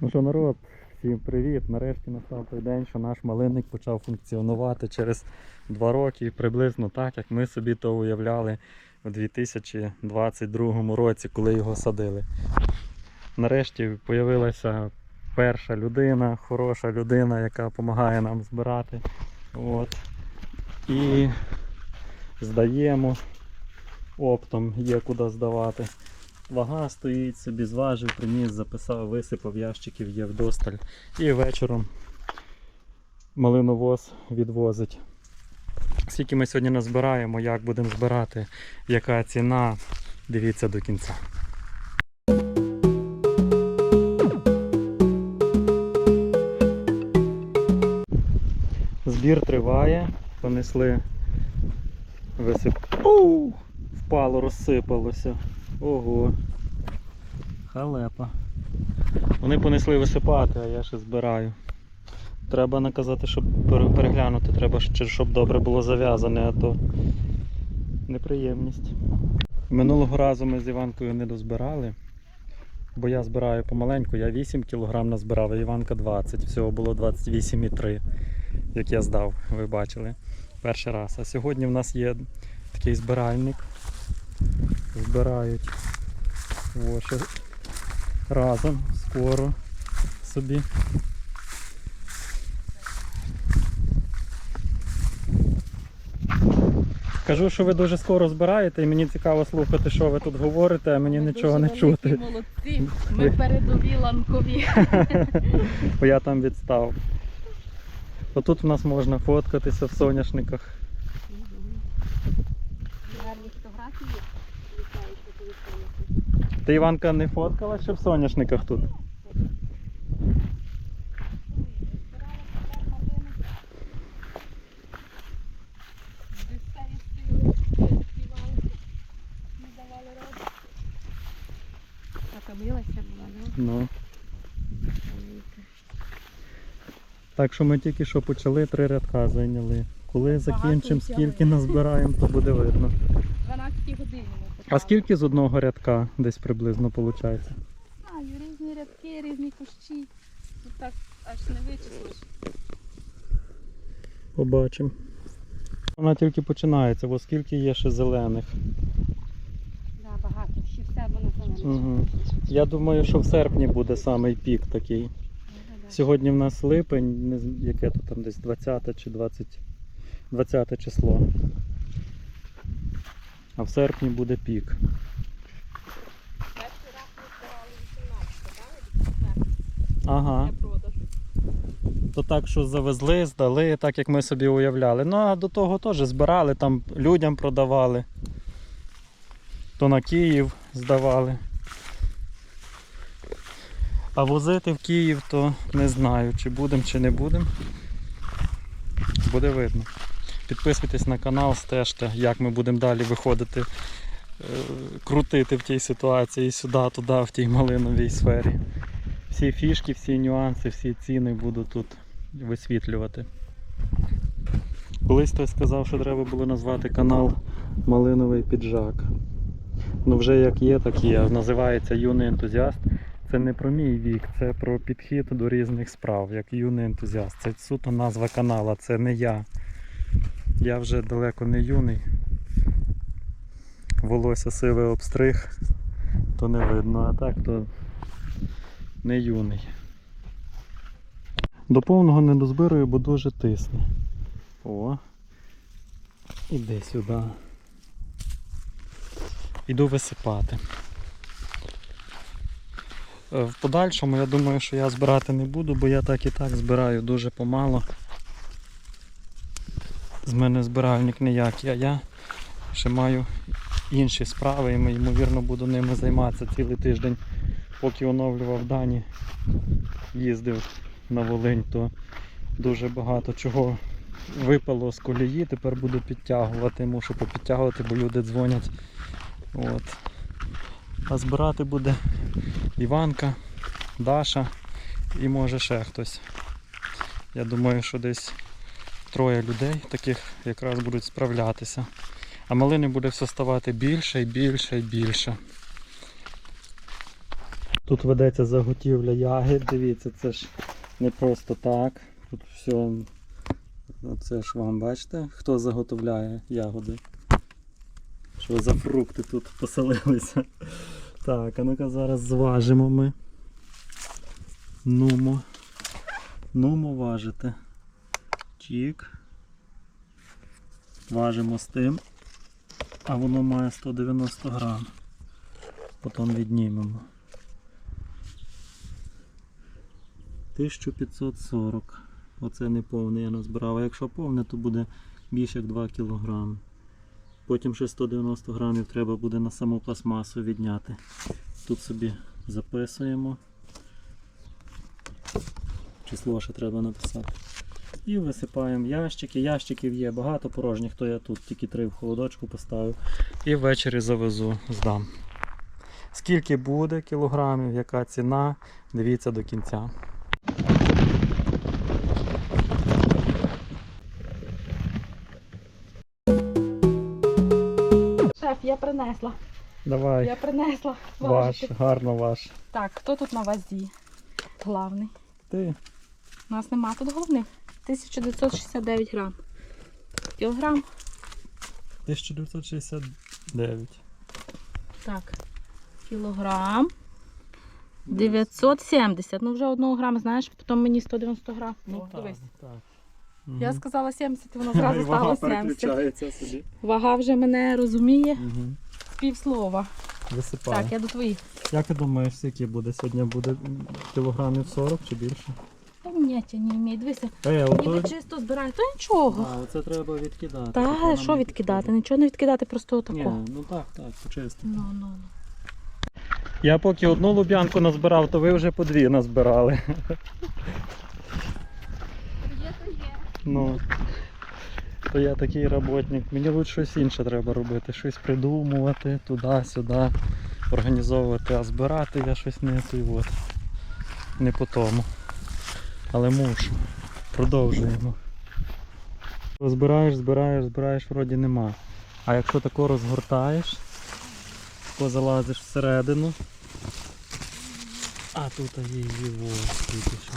Ну що, народ, всім привіт! Нарешті настав той день, що наш малинник почав функціонувати через два роки, приблизно так, як ми собі то уявляли у 2022 році, коли його садили. Нарешті з'явилася перша людина, хороша людина, яка допомагає нам збирати. От. І здаємо оптом, є куди здавати. Вага стоїть собі, зважив, приніс, записав, висипав, ящиків є вдосталь. І вечором малиновоз відвозить. Скільки ми сьогодні назбираємо, як будемо збирати, яка ціна, дивіться до кінця. Збір триває, понесли висип. Оу! Впало, розсипалося. Ого. Халепа. Вони понесли висипати, а я ще збираю. Треба наказати, щоб переглянути, треба, щоб добре було зав'язане, а то неприємність. Минулого разу ми з Іванкою не дозбирали, бо я збираю помаленьку, я 8 кг назбирав, а Іванка 20. Всього було 28,3, як я здав, ви бачили перший раз. А сьогодні в нас є такий збиральник збирають. О, ще разом, скоро собі. Кажу, що ви дуже скоро збираєте, і мені цікаво слухати, що ви тут говорите, а мені Ви нічого дуже не чути. Молодці. Ми передові ланкові. Бо я там відстав. Отут в нас можна фоткатися в соняшниках. Гарні фотографії. Ти Іванка не фоткала ще в соняшниках тут? Натомилася була. Ну. Так що ми тільки що почали, три рядка зайняли. Коли закінчимо, скільки назбираємо, то буде видно. 12 годин ми А скільки з одного рядка десь приблизно виходить? Знаю, різні рядки, різні кущі. Тут так аж не вичислиш. Побачимо. Вона тільки починається, бо скільки є ще зелених. Да, багато, ще все воно зелене. Угу. Я думаю, що в серпні буде самий пік такий. Сьогодні в нас липень, яке то там десь 20 чи 20, 20 число. А в серпні буде пік. Перший раз ми збирали 18, так? Ага. Для продажу. То так, що завезли, здали, так як ми собі уявляли. Ну а до того теж збирали, там людям продавали. То на Київ здавали. А возити в Київ, то не знаю, чи будемо, чи не будемо. Буде видно. Підписуйтесь на канал, стежте, як ми будемо далі виходити, е, крутити в тій ситуації сюди, туди, в тій малиновій сфері. Всі фішки, всі нюанси, всі ціни буду тут висвітлювати. Колись хтось сказав, що треба було назвати канал Малиновий піджак. Ну вже як є, так є. Називається юний ентузіаст. Це не про мій вік, це про підхід до різних справ, як юний ентузіаст. Це суто назва канала, це не я. Я вже далеко не юний. Волосся сиве обстриг, то не видно, а так то не юний. До повного не дозбирую, бо дуже тисне. О. Іди сюди. Іду висипати. Е, В подальшому я думаю, що я збирати не буду, бо я так і так збираю дуже помало. З мене збиральник ніякий, а я ще маю інші справи і ймовірно буду ними займатися цілий тиждень поки оновлював дані, їздив на Волинь, то дуже багато чого випало з колії, тепер буду підтягувати, мушу попідтягувати, бо люди дзвонять. От. А збирати буде Іванка, Даша і може ще хтось. Я думаю, що десь троє людей таких якраз будуть справлятися. А малини буде все ставати більше і більше і більше. Тут ведеться заготівля ягід. Дивіться, це ж не просто так. Тут все. Це ж вам бачите, хто заготовляє ягоди. Що за фрукти тут поселилися. Так, а ну-ка зараз зважимо ми. Нумо. Нумо важити. Чік. Важимо з тим. А воно має 190 грам. Потім віднімемо. 1540. Оце не повне я назбирав. А якщо повне, то буде більше як 2 кг. Потім ще 190 грамів треба буде на саму пластмасу відняти. Тут собі записуємо. Число ще треба написати. І висипаємо ящики. Ящиків є багато порожніх, то я тут тільки три в холодочку поставив. І ввечері завезу, здам. Скільки буде кілограмів, яка ціна, дивіться до кінця. Шеф, я принесла. Давай, Я принесла. ваш, важити. гарно ваш. Так, хто тут на вазі? Главний. Ти. У нас нема тут головних. 1969 грам. Кілограм. 1969. Так. Кілограм. 970. Ну вже одного грама, знаєш, потім мені 190 грам. О, дивись. так. Я сказала 70, і воно зразу стало 70. собі. Вага вже мене розуміє Угу. півслова. Висипаю. Так, я до твоїх. Як ти думаєш, скільки буде сьогодні? Буде кілограмів 40 чи більше? Поняття не вмію. Дивися, Е, ніби ото... чисто збираю, то нічого. А, оце треба відкидати. Та Таке що не відкидати? підходить. Нічого не відкидати, просто Ні, ну так, так, почисти. Ну, ну. Я поки одну лубянку назбирав, то ви вже по дві назбирали. Ну, то я такий роботник. Мені лучше щось інше треба робити, щось придумувати, туди-сюди, організовувати, а збирати я щось не той от. Не по тому. Але мушу. Продовжуємо. Збираєш, збираєш, збираєш, вроді нема. А якщо тако розгортаєш, тако залазиш всередину. А тут є його скільки ще.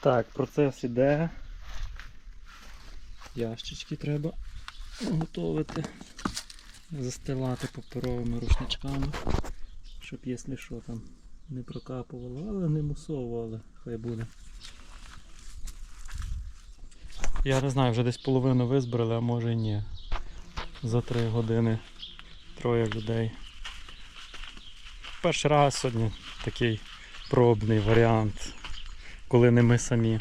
Так, процес іде. Ящички треба готувати, застилати паперовими рушничками, щоб якщо що там не прокапувало, але не мусово, але хай буде. Я не знаю, вже десь половину визбирали, а може і ні. За три години троє людей. Перший раз сьогодні такий пробний варіант, коли не ми самі.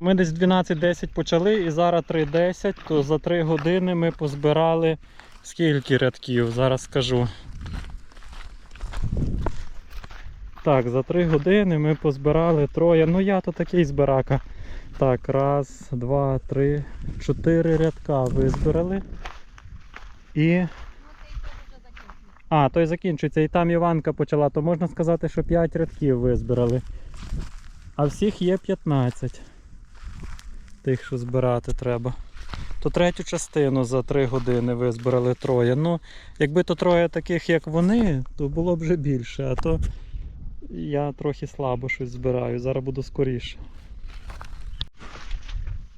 Ми десь 12.10 почали і зараз 3.10, то за 3 години ми позбирали скільки рядків, зараз скажу. Так, за 3 години ми позбирали троє. Ну я то такий збирака. Так, раз, два, три, чотири рядка визбирали. І. А, той закінчується. І там Іванка почала, то можна сказати, що 5 рядків визбирали. А всіх є 15. Тих, що збирати треба. То третю частину за 3 години визбирали троє. Ну, якби то троє таких, як вони, то було б вже більше. А то я трохи слабо щось збираю. Зараз буду скоріше.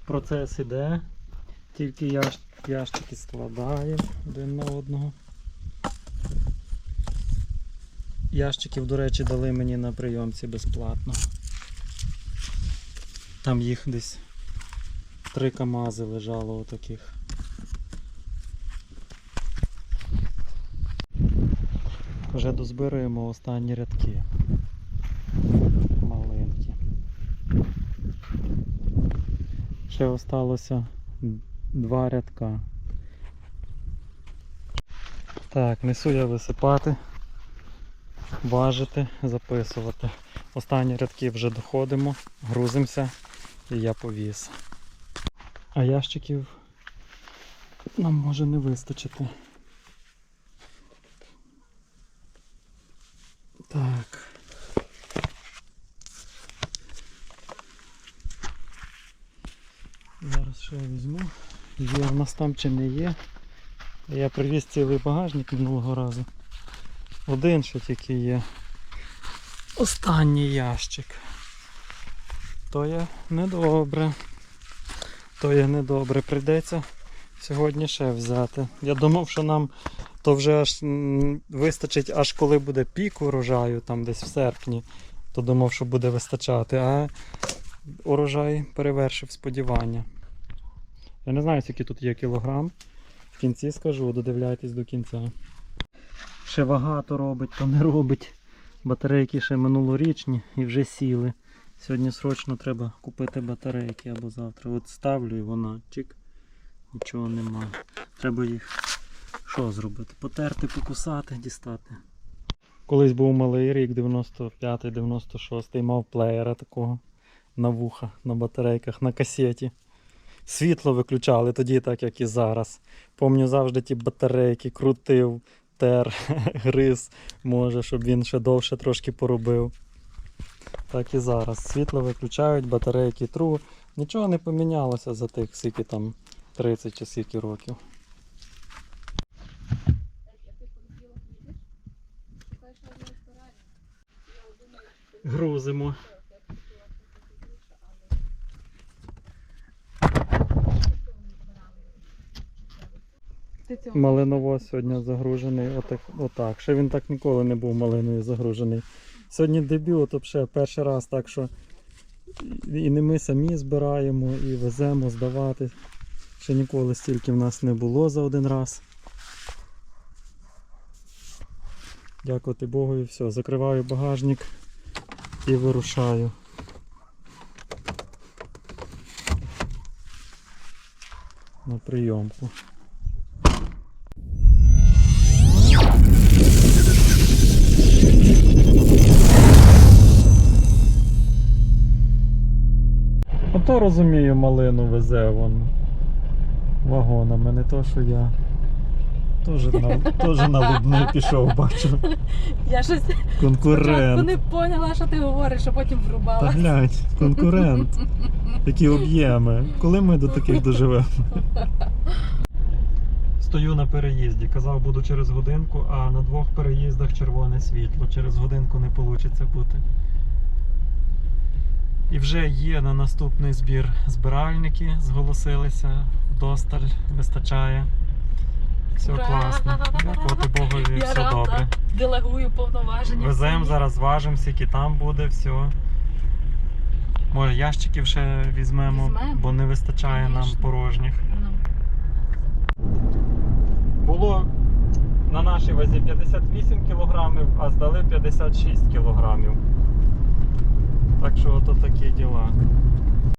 Процес іде. Тільки ящ... ящики складаємо один на одного. Ящиків, до речі, дали мені на прийомці безплатно. Там їх десь три КАМАЗи лежало отаких. Вже дозбираємо останні рядки. Маленькі. Ще осталося два рядка. Так, несу я висипати, важити, записувати. Останні рядки вже доходимо, грузимося і я повіз. А ящиків нам може не вистачити. Так. Зараз ще я візьму. Є в нас там чи не є. Я привіз цілий багажник минулого разу. Один ще тільки є. Останній ящик. То є недобре. То є недобре. Прийдеться сьогодні ще взяти. Я думав, що нам то вже аж вистачить, аж коли буде пік урожаю, там десь в серпні, то думав, що буде вистачати, а урожай перевершив сподівання. Я не знаю, скільки тут є кілограм. В кінці скажу, додивляйтесь до кінця. Ще багато робить, то не робить. Батарейки ще минулорічні і вже сіли. Сьогодні срочно треба купити батарейки або завтра. От ставлю і вона чик. Нічого нема. Треба їх що зробити? Потерти, покусати, дістати. Колись був малий рік, 95-96, мав плеєра такого на вуха, на батарейках, на касеті. Світло виключали тоді, так як і зараз. Помню, завжди ті батарейки крутив, тер, гриз, може, щоб він ще довше трошки поробив. Так і зараз. Світло виключають, батарейки тру. Нічого не помінялося за тих скільки там 30 чи скільки років. Грузимо. Малиновоз сьогодні загружений. Отак, отак. Ще він так ніколи не був малиною загружений. Сьогодні дебют, взагалі, перший раз, так що і не ми самі збираємо і веземо здавати. Ще ніколи стільки в нас не було за один раз. Дякувати Богу і все. Закриваю багажник і вирушаю. На прийомку. Ото розумію, малину везе вон вагонами, не то, що я. Теж на, Лубни пішов, бачу. Я щось спочатку Конкурент. не поняла, що ти говориш, а потім Та врубала. глянь, конкурент. Такі об'єми. Коли ми до таких доживемо? Стою на переїзді. Казав, буду через годинку, а на двох переїздах червоне світло. Через годинку не вийде бути. І вже є на наступний збір збиральники, зголосилися. Досталь вистачає. Все Ура! класно. Дякувати Богові, Я все рада. добре. Делегую повноваження. Веземо зараз, зважимо, скільки там буде, все. Може, ящиків ще візьмемо, Візьмемо. бо не вистачає нам Конечно. порожніх. Ну. Було на нашій вазі 58 кілограмів, а здали 56 кілограмів. Так що ото такі діла.